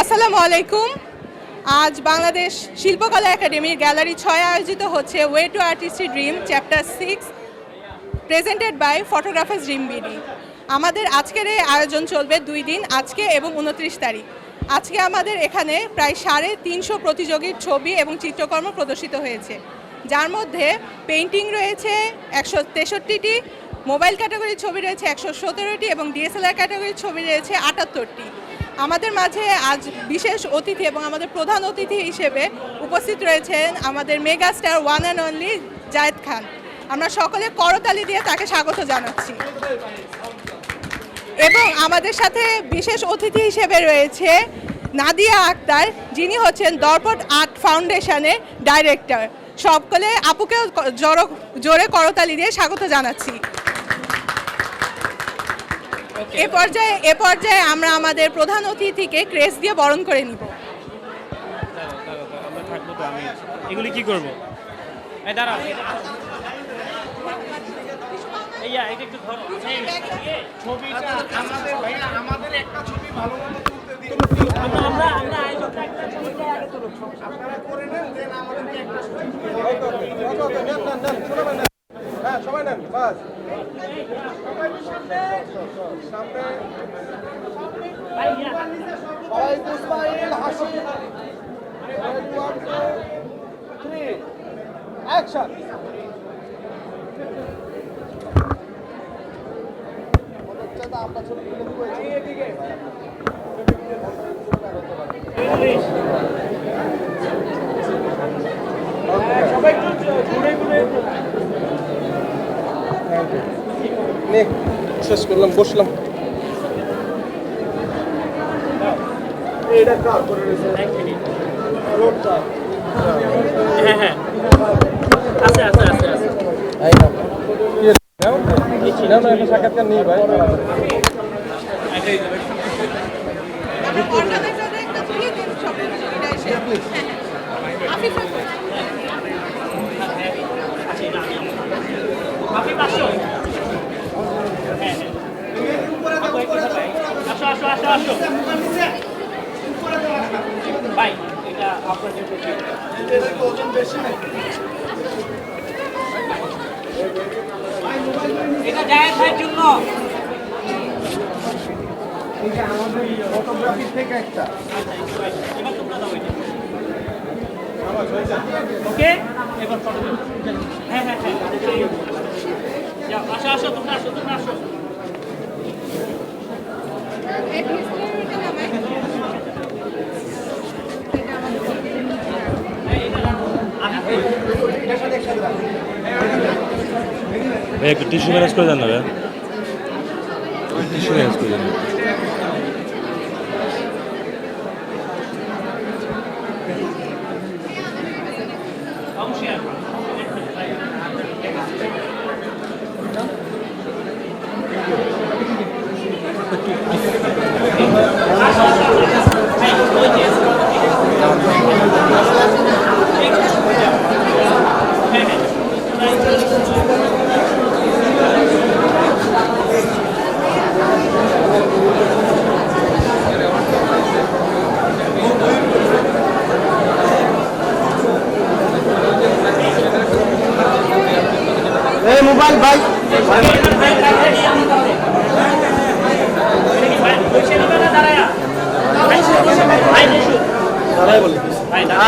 আসসালামু আলাইকুম। আজ বাংলাদেশ শিল্পকলা একাডেমির গ্যালারি ছয় আয়োজিত হচ্ছে way to artistry dream chapter six presented by photographers dream BD আমাদের আজকের এই আয়োজন চলবে দুই দিন, আজকে এবং উনত্রিশ তারিখ। আজকে আমাদের এখানে প্রায় সাড়ে তিনশো প্রতিযোগীর ছবি এবং চিত্রকর্ম প্রদর্শিত হয়েছে। যার মধ্যে পেইন্টিং রয়েছে একশো তেষট্টিটি মোবাইল ক্যাটাগরির ছবি রয়েছে একশো সতেরোটি এবং ডিএসএলআর ক্যাটাগরির ছবি রয়েছে আটাত্তরটি। আমাদের মাঝে আজ বিশেষ অতিথি এবং আমাদের প্রধান অতিথি হিসেবে উপস্থিত রয়েছেন আমাদের mega star one and only Zayed Khan. আমরা সকলে করতালি দিয়ে তাকে স্বাগত জানাচ্ছি। এবং আমাদের সাথে বিশেষ অতিথি হিসেবে রয়েছে নাদিয়া আক্তার, যিনি হচ্ছেন দর্পট আর্ট ফাউন্ডেশনের ডাইরেক্টর। সকলে আপুকেও জোরো জোরে করতালি দিয়ে স্বাগত জানাচ্ছি। এ পর্যায়ে এ পর্যায়ে আমরা আমাদের প্রধান অতিথিকে ক্রেস দিয়ে বরণ করে নিব এগুলি কি করব এই দাঁড়াও এই ইয়া, এটা একটু ধরো এই, এই, ছবিটা আমাদের ভাইয়া আমাদের একটা ছবি ভালো মতো তুলতে দিন আমরা আমরা আমরা আয়োজকরা একটা ছবিটা আগে তুলুক আপনারা করে নেন দেন আমাদেরকে একটা থ্রি অ্যাকশন আমরা ছবি এদিকে নে শেষ করলাম বসলাম হ্যাঁ হ্যাঁ আছে আছে আছে আছে না না না এটা সাক্ষাৎকার নেই ভাই অর্গানাইজারদের একটা ছবি দিন সকল ছবিটা এসে হ্যাঁ, হ্যাঁ। আফিফ রহমান। আপনি পাঁচশো হ্যাঁ হ্যাঁ আপু একটু সবাই। আসো আসো আসো আসো ভাই এটা আপনার জন্য ঠিক। এটা জায়েদ ভাইয়ের জন্য। এটা আমাদের ফটোগ্রাফি থেকে একটা। এবার তোমরা দাও এটা। ওকে? এবার ফটো হ্যাঁ হ্যাঁ হ্যাঁ। আসো আসো তোমরা আসো তোমরা আসো এই ডিসপ্লেটা নামাই। এটা আমাদের ভাই একটু টিস্যু ম্যানেজ করে দেন না ভাই। টিস্যু ম্যানেজ করে দেন। মোবাইল ভাই।